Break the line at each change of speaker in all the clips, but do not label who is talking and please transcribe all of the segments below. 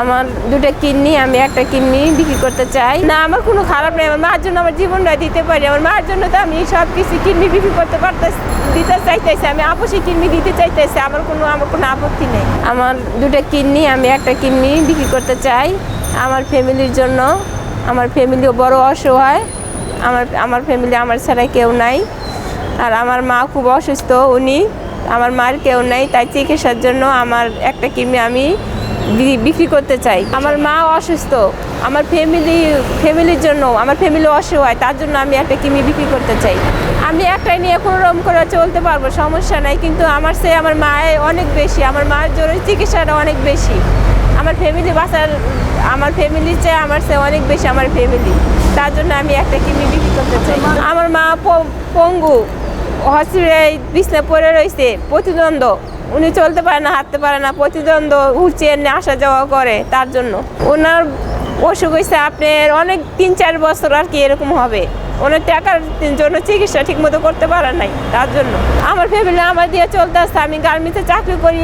আমার দুটো কিডনি, আমি একটা কিডনি বিক্রি করতে চাই। না, আমার কোনো খারাপ নেই, আমার মার জন্য আমার জীবনটা দিতে পারি। আমার মার জন্য তো আমি সব কিছু কিডনি বিক্রি করতে পারতে, দিতে চাইতেছি, আমি আপসি কিডনি দিতে চাইতেছি, আমার কোনো আমার কোনো আপত্তি নেই। আমার দুটো কিডনি, আমি একটা কিডনি বিক্রি করতে চাই, আমার ফ্যামিলির জন্য। আমার ফ্যামিলিও বড় অসহায়, আমার আমার ফ্যামিলি আমার ছাড়া কেউ নাই। আর আমার মা খুব অসুস্থ, উনি, আমার মার কেউ নেই, তাই চিকিৎসার জন্য আমার একটা কিডনি আমি বিক্রি করতে চাই। আমার মা অসুস্থ, আমার ফ্যামিলি ফ্যামিলির জন্য, আমার ফ্যামিলি অসহায় তার জন্য আমি একটা কিমি বিক্রি করতে চাই। আমি একটাই নিয়ে কোনো রকম করে চলতে পারব, সমস্যা নাই, কিন্তু আমার সে আমার মায়ের অনেক বেশি, আমার মায়ের জরুরি চিকিৎসাটা অনেক বেশি। আমার ফ্যামিলি বাসার আমার ফ্যামিলির চেয়ে আমার সে অনেক বেশি আমার ফ্যামিলি তার জন্য আমি একটা কিমি বিক্রি করতে চাই। আমার মা পঙ্গু, হসপিটালে বিছনা পড়ে রয়েছে, প্রতিদ্বন্দ্ব। উনি চলতে পারে না, হাঁটতে পারে না প্রতিদ্বন্দ্ব উঠছে নিয়ে আসা যাওয়া করে তার জন্য। ওনার অসুখ হয়েছে আপনার অনেক তিন চার বছর আর কি এরকম হবে। ওনার টাকার জন্য চিকিৎসা ঠিক মতো করতে পারে নাই তার জন্য। আমার ফ্যামিলি আমার দিয়ে চলতে আসছে, আমি গার্মেন্টসে চাকরি করি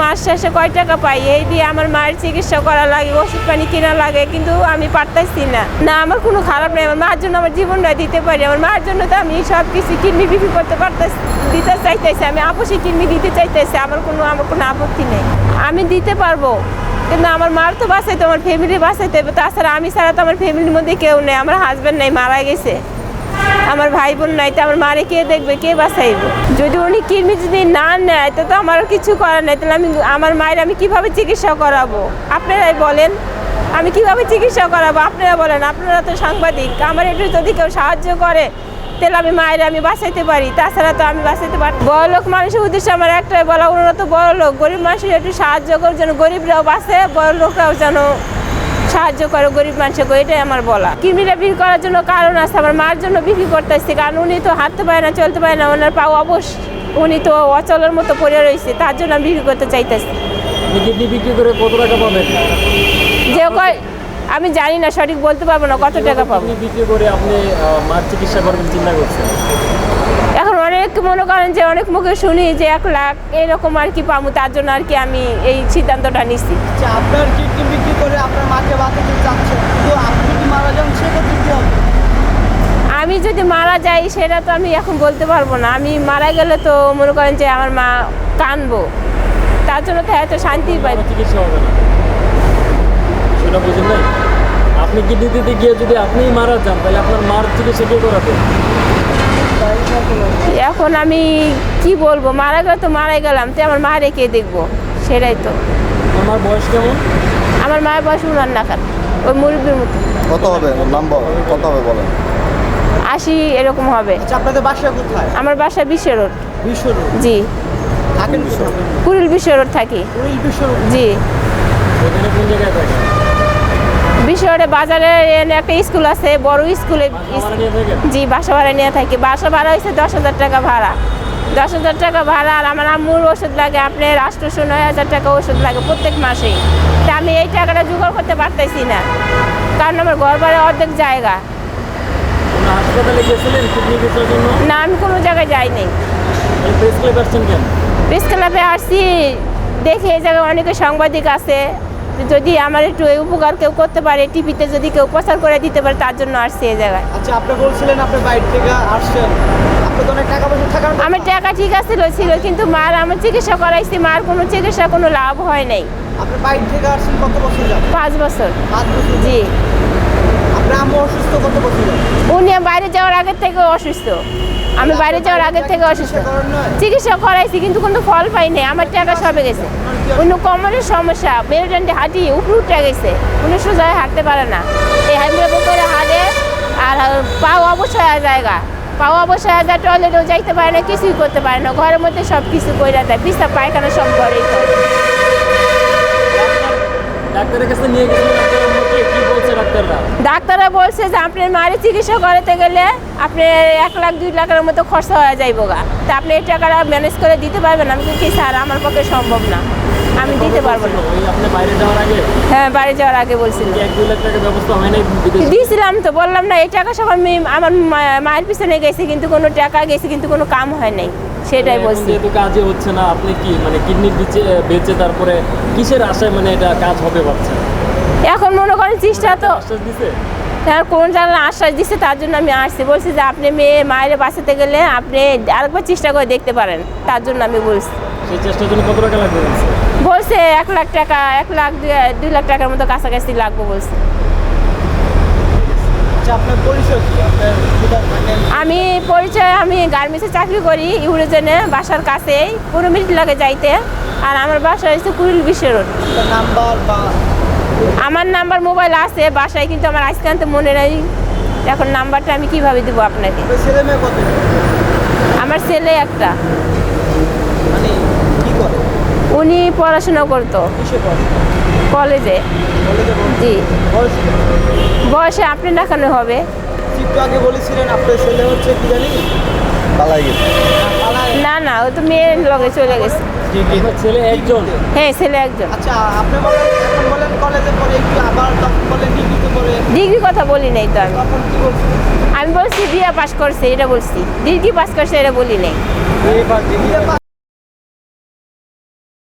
মাস শেষে কয় টাকা পাই? এই দিয়ে আমার মায়ের চিকিৎসা করা লাগে ওষুধ পানি কেনা লাগে, কিন্তু আমি পারতাছি না। না, আমার কোনো খারাপ নেই, আমার মার জন্য আমার জীবনটা দিতে পারি। আমার মার জন্য তো আমি সব কিছু কিডনি বিক্রি করতে পারতেছি, দিতে চাইতেছি, আমি আপসি কিডনি দিতে চাইতেছি, আমার কোনো আমার কোনো আপত্তি নেই। আমি দিতে পারব, কিন্তু আমার মার তো বাঁচাইতে আমার ফ্যামিলি বাঁচাইতে হবে। তাছাড়া আমি ছাড়া তো আমার ফ্যামিলির মধ্যে কেউ নেই, আমার হাজব্যান্ড নেই, মারা গেছে। আমার ভাই বোন নাই, তো আমার মারে কে দেখবে, কে বাঁচাইবে? যদি উনি কিডনি যদি না নেয়, তো তো আমার কিছু করার নেই, তাহলে আমি আমার মায়ের আমি কীভাবে চিকিৎসা করাবো? আপনারাই বলেন, আমি কীভাবে চিকিৎসা করাবো? আপনারা বলেন, আপনারা তো সাংবাদিক, আমার একটু যদি কেউ সাহায্য করে, তাহলে আমি মায়ের আমি বাঁচাইতে পারি, তাছাড়া তো আমি বাঁচাইতে পারি, বড় লোক মানুষের উদ্দেশ্যে আমার একটাই বলা, ওনারা তো বড় লোক, গরিব মানুষের একটু সাহায্য করে যেন গরিবরাও বাঁচে, বড় লোকরাও যেন সাহায্য করে গরিব মানুষকে এটাই আমার বলা। কিডনিটা বিক্রি করার জন্য কারণ আছে আমার মার জন্য বিক্রি করতেছি কারণ উনি তো হাঁটতে পারে না চলতে পারে না ওনার পাও অবশ। উনি তো অচলের মতো পড়ে রয়েছে তার জন্য আমি বিক্রি করতে চাইতেছি।
আপনি কিডনি বিক্রি করে কত টাকা পাবেন?
যে কয় আমি জানি না সঠিক বলতে পারব না কত টাকা পাবো।
বিক্রি করে আপনি মার চিকিৎসা করবেন চিন্তা করছেন?
মনে করেন যে অনেক মুখে শুনি যে এক লাখ এরকম আর কি পাবো তার জন্য আর কি আমি এই সিদ্ধান্তটা নিচ্ছি
আপনার কিডনি বিক্রি করে আপনার মাকে বাঁচাতে চাচ্ছেন? কিন্তু আপনি যদি মারা যান সেক্ষেত্রে কী হবে?
আমি যদি মারা যাই সেটা তো আমি এখন বলতে পারব না। আমি মারা গেলে তো মনে করেন যে আমার মা কানবো। তার জন্য তো এত শান্তি পাই।
আমার চিকিৎসা হবে না। সেটা বুঝেন নাই? আপনি কিডনি দিতে গিয়ে যদি আপনিই মারা যান তাহলে আপনার মার চিকিৎসা কে করাবে?
এখন আমি কি বলব? মারা গেলে তো মারা গেলাম তো আমার মা রেখে দেখব? সেটাই তো।
আমার বয়স কেমন?
আমার মায়ের বয়স উনার না খান ওই মুরব্বীর মতো।
কত হবে? নাম্বার কত হবে বলেন?
আশি এরকম হবে।
আচ্ছা আপনাদের বাসা কোথায়?
আমার বাসা বিশ্ব রোড।
বিশ্ব রোড?
জি।
থাকেন
কুড়িল বিশ্ব রোড থাকি।
উইল বিশ্ব রোড?
জি।
এখানে কোন জায়গায় থাকে
বিশ্ব রোডে বাজারে এনে একটা স্কুল আছে বড় স্কুলে জি বাসা ভাড়া নিয়ে থাকি। বাসা ভাড়া হয়েছে দশ হাজার টাকা ভাড়া। দশ হাজার টাকা ভাড়া আর আমার আম্মুর ওষুধ লাগে আপনার আষ্টশো নয় হাজার টাকা ওষুধ লাগে প্রত্যেক মাসেই। তা আমি এই টাকাটা জোগাড় করতে পারতেছি না কারণ আমার ঘর ভাড়া অর্ধেক জায়গা। না আমি কোনো জায়গায় যাইনি।
প্রেস ক্লাবে
আসছি দেখি এই জায়গায় অনেকে সাংবাদিক আছে যদি আমার একটু এই উপকার কেউ করতে পারে টিভিতে যদি কেউ প্রচার করে দিতে পারে তার জন্য আসছি এই জায়গায়।
আচ্ছা আপনি বলছিলেন আপনার বাইরে থেকে আসছেন। অনেক টাকা পয়সা থাকার কথা।
আমার টাকা ঠিক আছে ছিল কিন্তু মার আমার চিকিৎসা করাইছি মার কোনো চিকিৎসা কোনো লাভ হয় নাই।
আপনি বাইরে থেকে আসছেন কত বছর
পাঁচ বছর।
পাঁচ বছর।
জি।
আপনার আম্মু অসুস্থ কত বছর
উনি বাইরে যাওয়ার আগের থেকে অসুস্থ। আমি বাইরে যাওয়ার আগের থেকে অসুস্থ।
চিকিৎসা
করাইছি কিন্তু কোনো ফল পাইনি আমার টাকা সবে গেছে। অন্য কোমরের সমস্যা মেরুদণ্ডে হাঁটি উপরে উঠে গেছে। উনি সোজায় হাঁটতে পারে না। এই হাইমে করে হাঁটে আর পাও অবশ্যই জায়গা পাও অবশ্যই যায় টয়লেটেও যাইতে পারে না কিছুই করতে পারে না। ঘরের মধ্যে সব কিছু কইরা দেয়। পিসা পায়খানা সব ঘরেই করে
কাছে নিয়ে ডাক্তাররা
বলছে যে আপনার মায়ের চিকিৎসা করাতে গেলে আপনি এক লাখ দুই লাখের মতো খরচা হয়ে যাইব গা। তা আপনি এই টাকাটা ম্যানেজ করে দিতে পারবেন? আমি কি স্যার আমার পক্ষে সম্ভব না। আমি দিতে পারব না।
আপনি বাইরে যাওয়ার আগে?
হ্যাঁ বাড়ি যাওয়ার আগে বলছিল
এক দুই লাখ টাকার ব্যবস্থা হয় নাই
দিয়েছিলাম তো বললাম না এই টাকা সব আমি আমার মায়ের পিছনে গেছি কিন্তু কোনো টাকা গেছে কিন্তু কোনো কাম হয় নাই। সেটাই বলছি।
যেহেতু কাজে হচ্ছে না আপনি কি মানে কিডনি বেচে বেচে তারপরে কিসের আশায় মানে এটা কাজ হবে ভাবছেন?
এখন মনে করেন চেষ্টা তো তার কোন জানা আশ্বাস দিচ্ছে তার জন্য আমি আসছি। বলছি যে আপনি মেয়ে মায়ের বাঁচাতে গেলে আপনি আরেকবার চেষ্টা করে দেখতে পারেন। তার জন্য আমি বলছি।
বলছে?
এক লাখ টাকা এক লাখ দুই- লাখ টাকার মতো কাছাকাছি লাগবে বলছে।
আচ্ছা
আমি পরিচয় আমি গার্মেন্টসে চাকরি করি ইউরোজেনে বাসার কাছেই। পনেরো মিনিট লাগে যাইতে। আর আমার বাসা হচ্ছে কুড়িল বিশ্ব রোড
আপনার নাম্বার বা
আমার নাম্বার মোবাইল আছে বাসায় কিন্তু আমার আজকে আনতে মনে নেই। এখন নাম্বারটা আমি কীভাবে দেবো আপনাকে? আমার ছেলে একটা।
মানে কি করে?
উনি পড়াশোনা করতো। কলেজে।
কলেজে
জি।
বয়সে
আপনি দেখানো হবে?
আগে বলেছিলেন আপনার ছেলে হচ্ছে কি জানি?
পালাই গেছে।
পালায়
না না ও তো মেয়ের লগে চলে গেছে।
ছেলে একজন?
হ্যাঁ ছেলে একজন।
আচ্ছা আপনি বলেন বলেন কলেজে পড়ে একটু আবার তখন বলেন ডিগ্রিতে পড়ে।
ডিগ্রি কথা বলি নাই তো আমি।
তখন কি বলছেন
আমি বলছি বিয়ে পাস করছে এটা বলছি। ডিগ্রি পাস করছে এটা বলি নাই।
ডিগ্রি